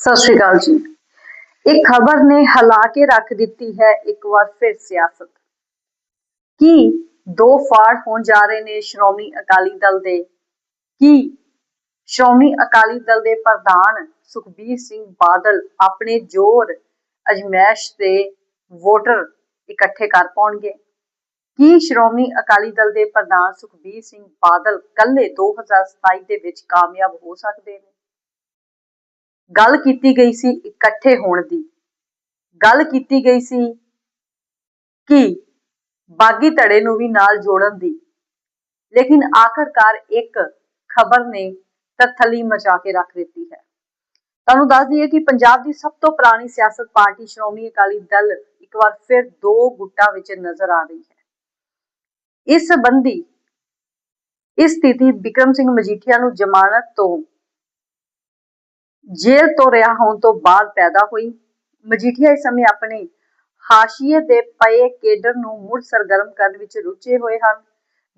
ਸਤਿ ਸ਼੍ਰੀ ਅਕਾਲ ਜੀ। ਇੱਕ ਖਬਰ ਨੇ ਹਲਾ ਕੇ ਰੱਖ ਦਿੱਤੀ ਹੈ ਇੱਕ ਵਾਰ ਫਿਰ ਸਿਆਸਤ। ਕੀ ਦੋ ਫਾੜ ਹੋਣ ਜਾ ਰਹੇ ਨੇ ਸ਼੍ਰੋਮਣੀ ਅਕਾਲੀ ਦਲ ਦੇ? ਕੀ ਸ਼੍ਰੋਮਣੀ ਅਕਾਲੀ ਦਲ ਦੇ ਪ੍ਰਧਾਨ ਸੁਖਬੀਰ ਸਿੰਘ ਬਾਦਲ ਆਪਣੇ ਜ਼ੋਰ, ਅਜਮੈਸ਼ ਤੇ ਵੋਟਰ ਇਕੱਠੇ ਕਰ ਪਾਉਣਗੇ? ਕੀ ਸ਼੍ਰੋਮਣੀ ਅਕਾਲੀ ਦਲ ਦੇ ਪ੍ਰਧਾਨ ਸੁਖਬੀਰ ਸਿੰਘ ਬਾਦਲ ਕੱਲੇ 2027 ਦੇ ਵਿੱਚ ਕਾਮਯਾਬ ਹੋ ਸਕਦੇ ਨੇ? ਗੱਲ ਕੀਤੀ ਗਈ ਸੀ ਇਕੱਠੇ ਹੋਣ ਦੀ। ਗੱਲ ਕੀਤੀ ਗਈ ਸੀ ਕਿ ਬਾਗੀ ਧੜੇ ਨੂੰ ਵੀ ਨਾਲ ਜੋੜਨ ਦੀ। ਲੇਕਿਨ ਆਖਰਕਾਰ ਇੱਕ ਖਬਰ ਨੇ ਤਥਲੀ ਮਚਾ ਕੇ ਰੱਖ ਦਿੱਤੀ ਹੈ। ਤੁਹਾਨੂੰ ਦੱਸ ਦਈਏ ਕਿ ਪੰਜਾਬ ਦੀ ਸਭ ਤੋਂ ਪੁਰਾਣੀ ਸਿਆਸਤ ਪਾਰਟੀ ਸ਼੍ਰੋਮਣੀ ਅਕਾਲੀ ਦਲ ਇੱਕ ਵਾਰ ਫਿਰ ਦੋ ਗੁੱਟਾਂ ਵਿੱਚ ਨਜ਼ਰ ਆ ਰਹੀ ਹੈ। ਇਸ ਸੰਬੰਧੀ ਇਸ ਸਥਿਤੀ ਵਿਕਰਮ ਸਿੰਘ ਮਜੀਠੀਆ ਨੂੰ ਜ਼ਮਾਨਤ ਤੋਂ ਜੇਲ੍ਹ ਤੋਂ ਰਿਹਾ ਹੋਣ ਤੋਂ ਬਾਅਦ ਪੈਦਾ ਹੋਈ। ਮਜੀਠੀਆ ਇਸ ਸਮੇਂ ਆਪਣੇ ਹਾਸ਼ੀਏ ਦੇ ਪਏ ਕੇਡਰ ਨੂੰ ਮੁੜ ਸਰਗਰਮ ਕਰਨ ਵਿੱਚ ਰੁੱਝੇ ਹੋਏ ਹਨ।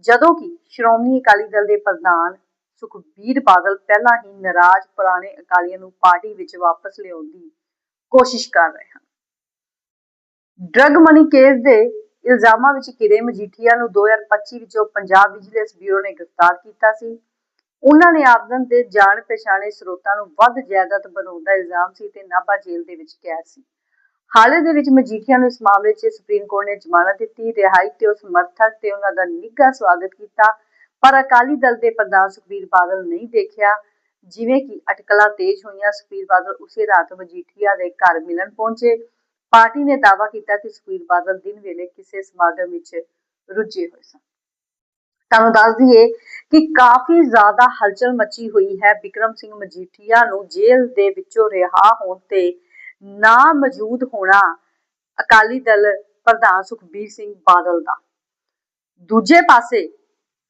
ਜਦੋਂ ਕਿ ਸ਼੍ਰੋਮਣੀ ਅਕਾਲੀ ਦਲ ਦੇ ਪ੍ਰਧਾਨ ਸੁਖਬੀਰ ਬਾਦਲ ਪਹਿਲਾਂ ਹੀ ਨਾਰਾਜ਼ ਪੁਰਾਣੇ ਅਕਾਲੀਆਂ ਨੂੰ ਪਾਰਟੀ ਵਿੱਚ ਵਾਪਸ ਲਿਆਉਣ ਦੀ ਕੋਸ਼ਿਸ਼ ਕਰ ਰਹੇ ਹਨ। ਡਰੱਗ ਮਨੀ ਕੇਸ ਦੇ ਇਲਜ਼ਾਮਾਂ ਵਿੱਚ ਕਿਰੇ ਮਜੀਠੀਆ ਨੂੰ 2025 ਵਿੱਚੋਂ ਪੰਜਾਬ ਵਿਜੀਲੈਂਸ ਬਿਊਰੋ ਨੇ ਗ੍ਰਿਫਤਾਰ ਕੀਤਾ ਸੀ। ਉਹਨਾਂ ਨੇ ਆਮਦਨ ਦੇ ਜਾਣ ਪਛਾਣੇ ਸਰੋਤਾਂ ਨੂੰ ਵੱਧ ਜਾਇਦਾਦ ਬਣਾਉਣ ਦਾ ਇਲਜ਼ਾਮ ਸੀ ਤੇ ਨਾਭਾ ਜੇਲ੍ਹ ਦੇ ਵਿੱਚ ਕੈਦ ਸੀ। ਹਾਲੇ ਦੇ ਵਿੱਚ ਮਜੀਠੀਆ ਨੂੰ ਇਸ ਮਾਮਲੇ 'ਚ ਸੁਪਰੀਮ ਕੋਰਟ ਨੇ ਜ਼ਮਾਨਤ ਦਿੱਤੀ, ਰਿਹਾਈ ਤੇ ਉਸ ਸਮਰਥਕ ਤੇ ਉਹਨਾਂ ਦਾ ਨਿੱਘਾ ਸਵਾਗਤ ਕੀਤਾ, ਪਰ ਅਕਾਲੀ ਦਲ ਦੇ ਪ੍ਰਧਾਨ ਸੁਖਬੀਰ ਬਾਦਲ ਨਹੀਂ ਦੇਖਿਆ। ਜਿਵੇਂ ਕਿ ਅਟਕਲਾਂ ਤੇਜ਼ ਹੋਈਆਂ, ਸੁਖਬੀਰ ਬਾਦਲ ਉਸੇ ਰਾਤ ਮਜੀਠੀਆ ਦੇ ਘਰ ਮਿਲਣ ਪਹੁੰਚੇ। ਪਾਰਟੀ ਨੇ ਦਾਅਵਾ ਕੀਤਾ ਕਿ ਸੁਖਬੀਰ ਬਾਦਲ ਦਿਨ ਵੇਲੇ ਕਿਸੇ ਸਮਾਗਮ ਵਿੱਚ ਰੁੱਝੇ ਹੋਏ ਸਨ। ਤੁਹਾਨੂੰ ਦੱਸ ਦਈਏ ਕਿ ਕਾਫੀ ਜ਼ਿਆਦਾ ਹਲਚਲ ਮਚੀ ਹੋਈ ਹੈ ਵਿਕਰਮ ਸਿੰਘ ਮਜੀਠੀਆ ਨੂੰ ਜੇਲ੍ਹ ਦੇ ਵਿੱਚੋਂ ਰਿਹਾ ਹੋਣ ਤੇ ਨਾ ਮੌਜੂਦ ਹੋਣਾ ਅਕਾਲੀ ਦਲ ਪ੍ਰਧਾਨ ਸੁਖਬੀਰ ਸਿੰਘ ਬਾਦਲ ਦਾ। ਦੂਜੇ ਪਾਸੇ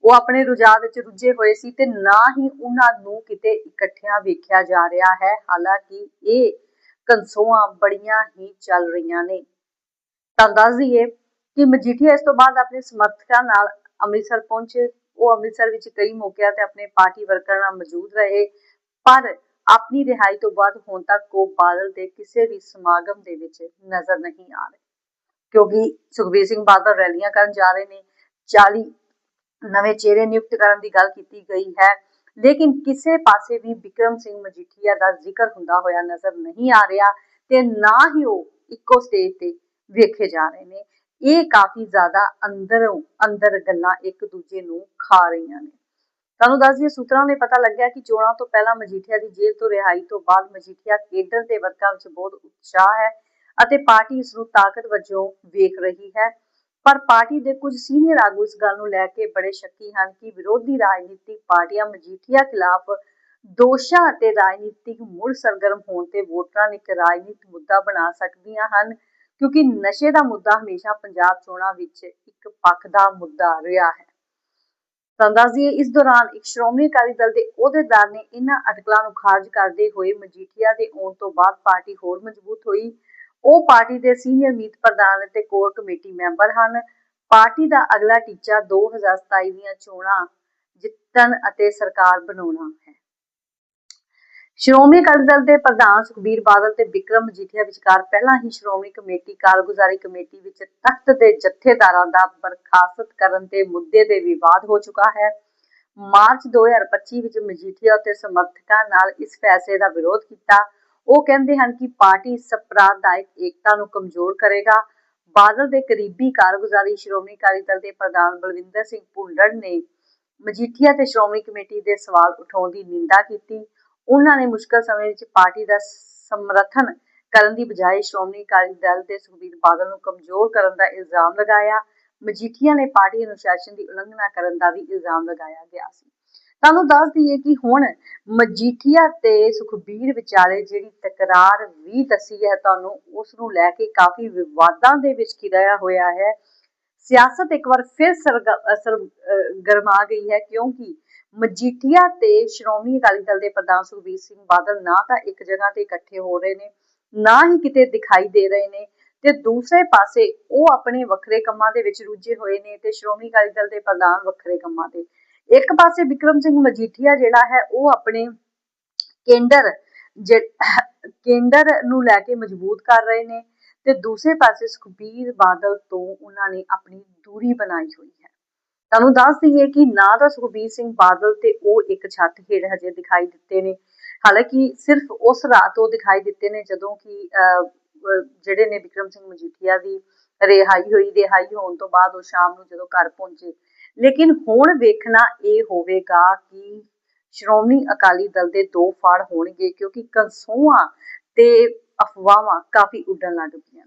ਉਹ ਆਪਣੇ ਰੁਝਾਨ ਵਿੱਚ ਰੁੱਝੇ ਹੋਏ ਸੀ ਤੇ ਨਾ ਹੀ ਉਹਨਾਂ ਨੂੰ ਕਿਤੇ ਇਕੱਠਿਆਂ ਵੇਖਿਆ ਜਾ ਰਿਹਾ ਹੈ। ਹਾਲਾਂਕਿ ਇਹ ਕੰਸੋਆਂ ਬੜੀਆਂ ਹੀ ਚੱਲ ਰਹੀਆਂ ਨੇ। ਤਾਂ ਦੱਸ ਦਈਏ ਕਿ ਮਜੀਠੀਆ ਇਸ ਤੋਂ ਬਾਅਦ ਆਪਣੇ ਸਮਰਥਕਾਂ ਨਾਲ ਅੰਮ੍ਰਿਤਸਰ ਪਹੁੰਚੇ, ਉਹ ਅੰਮ੍ਰਿਤਸਰ ਵਿੱਚ ਕਈ ਮੌਕਿਆਂ ਤੇ ਆਪਣੇ ਪਾਰਟੀ ਵਰਕਰਾਂ ਨਾਲ ਮੌਜੂਦ ਰਹੇ, ਪਰ ਆਪਣੀ ਰਿਹਾਈ ਤੋਂ ਬਾਅਦ ਹੁਣ ਤੱਕ ਉਹ ਬਾਦਲ ਦੇ ਕਿਸੇ ਵੀ ਸਮਾਗਮ ਦੇ ਵਿੱਚ ਨਜ਼ਰ ਨਹੀਂ ਆ ਰਹੇ। ਕਿਉਂਕਿ ਸੁਖਬੀਰ ਸਿੰਘ ਬਾਦਲ ਰੈਲੀਆਂ ਕਰਨ ਜਾ ਰਹੇ ਨੇ 40 ਨਵੇਂ ਚਿਹਰੇ ਨਿਯੁਕਤ ਕਰਨ ਦੀ ਗੱਲ ਕੀਤੀ ਗਈ ਹੈ, ਲੇਕਿਨ ਕਿਸੇ ਪਾਸੇ ਵੀ ਵਿਕਰਮ ਸਿੰਘ ਮਜੀਠੀਆ ਦਾ ਜ਼ਿਕਰ ਹੁੰਦਾ ਹੋਇਆ ਨਜ਼ਰ ਨਹੀਂ ਆ ਰਿਹਾ ਤੇ ਨਾ ਹੀ ਉਹ ਇੱਕੋ ਸਟੇਜ ਤੇ ਵੇਖੇ ਜਾ ਰਹੇ ਨੇ। ਇਹ ਕਾਫੀ ਜ਼ਿਆਦਾ ਅੰਦਰੋਂ, ਅੰਦਰ ਗੱਲਾਂ ਇੱਕ ਦੂਜੇ ਨੂੰ ਖਾ ਰਹੀਆਂ ਨੇ। ਤੁਹਾਨੂੰ ਦੱਸ ਦਈਏ, ਸੂਤਰਾਂ ਨੇ ਪਤਾ ਲੱਗਿਆ ਕਿ ਚੋਣਾਂ ਤੋਂ ਪਹਿਲਾਂ ਮਜੀਠੀਆ ਦੀ ਜੇਲ੍ਹ ਤੋਂ ਰਿਹਾਈ ਤੋਂ ਬਾਅਦ ਮਜੀਠੀਆ ਕੇਡਰ ਦੇ ਵਰਕਾਂ ਵਿੱਚ ਬਹੁਤ ਉਤਸ਼ਾਹ ਹੈ ਅਤੇ ਪਾਰਟੀ ਇਸ ਨੂੰ ਤਾਕਤ ਵਜੋਂ ਵੇਖ ਰਹੀ ਹੈ। ਪਰ ਪਾਰਟੀ ਦੇ ਕੁਝ ਸੀਨੀਅਰ ਆਗੂ ਇਸ ਗੱਲ ਨੂੰ ਲੈ ਕੇ ਬੜੇ ਸ਼ੱਕੀ ਹਨ ਕਿ ਵਿਰੋਧੀ ਰਾਜਨੀਤਿਕ ਪਾਰਟੀਆਂ ਮਜੀਠੀਆ ਖਿਲਾਫ ਦੋਸ਼ਾਂ ਅਤੇ ਰਾਜਨੀਤਿਕ ਮੁੜ ਸਰਗਰਮ ਹੋਣ ਤੇ ਵੋਟਰਾਂ ਨੂੰ ਇੱਕ ਰਾਜਨੀਤਿਕ ਮੁੱਦਾ ਬਣਾ ਸਕਦੀਆਂ ਹਨ। ਕਿਉਂਕਿ ਨਸ਼ੇ ਦਾ ਮੁੱਦਾ ਹਮੇਸ਼ਾ ਪੰਜਾਬ ਚੋਣਾਂ ਵਿੱਚ ਇੱਕ ਪੱਖ ਦਾ ਮੁੱਦਾ ਰਿਹਾ ਹੈ। ਤਾਂ ਇਸ ਦੌਰਾਨ ਇੱਕ ਸ਼੍ਰੋਮਣੀ ਅਕਾਲੀ ਦਲ ਦੇ ਅਹੁਦੇਦਾਰ ਨੇ ਇਹਨਾਂ ਅਟਕਲਾਂ ਨੂੰ ਖਾਰਜ ਕਰਦੇ ਹੋਏ ਮਜੀਠੀਆ ਦੇ ਆਉਣ ਤੋਂ ਬਾਅਦ ਪਾਰਟੀ ਹੋਰ ਮਜ਼ਬੂਤ ਹੋਈ। ਉਹ ਪਾਰਟੀ ਦੇ ਸੀਨੀਅਰ ਮੀਤ ਪ੍ਰਧਾਨ ਅਤੇ ਕੋਰ ਕਮੇਟੀ ਮੈਂਬਰ ਹਨ। ਪਾਰਟੀ ਦਾ ਅਗਲਾ ਟੀਚਾ 2027 ਦੀਆਂ ਚੋਣਾਂ ਜਿੱਤਣ ਅਤੇ ਸਰਕਾਰ ਬਣਾਉਣਾ। ਸ਼੍ਰੋਮਣੀ ਅਕਾਲੀ ਦਲ ਦੇ ਪ੍ਰਧਾਨ ਸੁਖਬੀਰ ਬਾਦਲ ਤੇ ਵਿਕਰਮ ਮਜੀਠੀਆ ਵਿਚਕਾਰ ਪਹਿਲਾਂ ਹੀ ਸ਼੍ਰੋਮਣੀ ਕਮੇਟੀ ਕਾਰਗੁਜ਼ਾਰੀ ਕਮੇਟੀ ਵਿੱਚ ਤਖਤ ਦੇ ਜਥੇਦਾਰਾਂ ਦਾ ਬਰਖਾਸਤ ਕਰਨ ਦੇ ਮੁੱਦੇ ਤੇ ਵਿਵਾਦ ਹੋ ਚੁੱਕਾ ਹੈ। ਮਾਰਚ 2025 ਵਿੱਚ ਮਜੀਠੀਆ ਅਤੇ ਸਮਰਥਕਾਂ ਨਾਲ ਇਸ ਫੈਸਲੇ ਦਾ ਵਿਰੋਧ ਕੀਤਾ। ਉਹ ਕਹਿੰਦੇ ਹਨ ਕਿ ਪਾਰਟੀ ਸੰਪਰਦਾਇਕ ਏਕਤਾ ਨੂੰ ਕਮਜ਼ੋਰ ਕਰੇਗਾ। ਬਾਦਲ ਦੇ ਕਰੀਬੀ ਕਾਰਗੁਜ਼ਾਰੀ ਸ਼੍ਰੋਮਣੀ ਅਕਾਲੀ ਦਲ ਦੇ ਪ੍ਰਧਾਨ ਬਲਵਿੰਦਰ ਸਿੰਘ ਭੁੱਲਰ ਨੇ ਮਜੀਠੀਆ ਤੇ ਸ਼੍ਰੋਮਣੀ ਕਮੇਟੀ ਦੇ ਸਵਾਲ ਉਠਾਉਣ ਦੀ ਨਿੰਦਾ ਕੀਤੀ। ਉਹਨਾਂ ਨੇ ਮੁਸ਼ਕਲ ਸਮੇਂ ਵਿੱਚ ਪਾਰਟੀ ਦਾ ਸਮਰਥਨ ਕਰਨ ਦੀ ਬਜਾਏ ਸ਼੍ਰੋਮਣੀ ਅਕਾਲੀ ਦਲ ਦੇ ਸੁਖਬੀਰ ਬਾਦਲ ਨੂੰ ਕਮਜ਼ੋਰ ਕਰਨ ਦਾ ਇਲਜ਼ਾਮ ਲਗਾਇਆ। ਮਜੀਠੀਆ ਨੇ ਪਾਰਟੀ ਅਨੁਸ਼ਾਸਨ ਦੀ ਉਲੰਘਣਾ ਕਰਨ ਦਾ ਵੀ ਇਲਜ਼ਾਮ ਲਗਾਇਆ ਗਿਆ ਸੀ। ਤੁਹਾਨੂੰ ਦੱਸ ਦਈਏ ਕਿ ਹੁਣ ਮਜੀਠੀਆ ਤੇ ਸੁਖਬੀਰ ਵਿਚਾਲੇ ਜਿਹੜੀ ਤਕਰਾਰ ਵੀ ਦੱਸੀ ਹੈ, ਤੁਹਾਨੂੰ ਉਸ ਨੂੰ ਲੈ ਕੇ ਕਾਫੀ ਵਿਵਾਦਾਂ ਦੇ ਵਿੱਚ ਘਿਰਿਆ ਹੋਇਆ ਹੈ। ਸਿਆਸਤ ਇੱਕ ਵਾਰ ਫਿਰ ਗਰਮਾ ਗਈ ਹੈ ਕਿਉਂਕਿ ਮਜੀਠੀਆ ਤੇ ਸ਼੍ਰੋਮਣੀ ਅਕਾਲੀ ਦਲ ਦੇ ਪ੍ਰਧਾਨ ਸੁਖਬੀਰ ਸਿੰਘ ਬਾਦਲ ਨਾ ਤਾਂ ਇੱਕ ਜਗ੍ਹਾ ਤੇ ਇਕੱਠੇ ਹੋ ਰਹੇ ਨੇ, ਨਾ ਹੀ ਕਿਤੇ ਦਿਖਾਈ ਦੇ ਰਹੇ ਨੇ ਤੇ ਦੂਸਰੇ ਪਾਸੇ ਉਹ ਆਪਣੇ ਵੱਖਰੇ ਕੰਮਾਂ ਦੇ ਵਿੱਚ ਰੁੱਝੇ ਹੋਏ ਨੇ ਤੇ ਸ਼੍ਰੋਮਣੀ ਅਕਾਲੀ ਦਲ ਦੇ ਪ੍ਰਧਾਨ ਵੱਖਰੇ ਕੰਮਾਂ ਤੇ। ਇੱਕ ਪਾਸੇ ਵਿਕਰਮ ਸਿੰਘ ਮਜੀਠੀਆ ਜਿਹੜਾ ਹੈ, ਉਹ ਆਪਣੇ ਕੇਂਦਰ ਜਿਹ- ਕੇਂਦਰ ਨੂੰ ਲੈ ਕੇ ਮਜ਼ਬੂਤ ਕਰ ਰਹੇ ਨੇ ਤੇ ਦੂਸਰੇ ਪਾਸੇ ਸੁਖਬੀਰ ਬਾਦਲ ਤੋਂ ਉਹਨਾਂ ਨੇ ਆਪਣੀ ਦੂਰੀ ਬਣਾਈ ਹੋਈ ਹੈ। ਤੁਹਾਨੂੰ ਦੱਸ ਦਈਏ ਕਿ ਨਾ ਤਾਂ ਸੁਖਬੀਰ ਸਿੰਘ ਬਾਦਲ ਤੇ ਉਹ ਇੱਕ ਛੱਤ ਹੇਠ ਹਜੇ ਦਿਖਾਈ ਦਿੱਤੇ ਨੇ। ਹਾਲਾਂਕਿ ਸਿਰਫ ਉਸ ਰਾਤ ਉਹ ਦਿਖਾਈ ਦਿੱਤੇ ਨੇ ਜਦੋਂ ਕਿ ਜਿਹੜੇ ਨੇ ਵਿਕਰਮ ਸਿੰਘ ਮਜੀਠੀਆ ਦੀ ਰਿਹਾਈ ਹੋਈ, ਰਿਹਾਈ ਹੋਣ ਤੋਂ ਬਾਅਦ ਉਹ ਸ਼ਾਮ ਨੂੰ ਜਦੋਂ ਘਰ ਪਹੁੰਚੇ। ਲੇਕਿਨ ਹੁਣ ਵੇਖਣਾ ਇਹ ਹੋਵੇਗਾ ਕਿ ਸ਼੍ਰੋਮਣੀ ਅਕਾਲੀ ਦਲ ਦੇ ਦੋ ਫਾੜ ਹੋਣਗੇ ਕਿਉਂਕਿ ਕਨਸੋਆਂ ਤੇ ਅਫਵਾਹਾਂ ਕਾਫੀ ਉੱਡਣ ਲੱਗ ਪਈਆਂ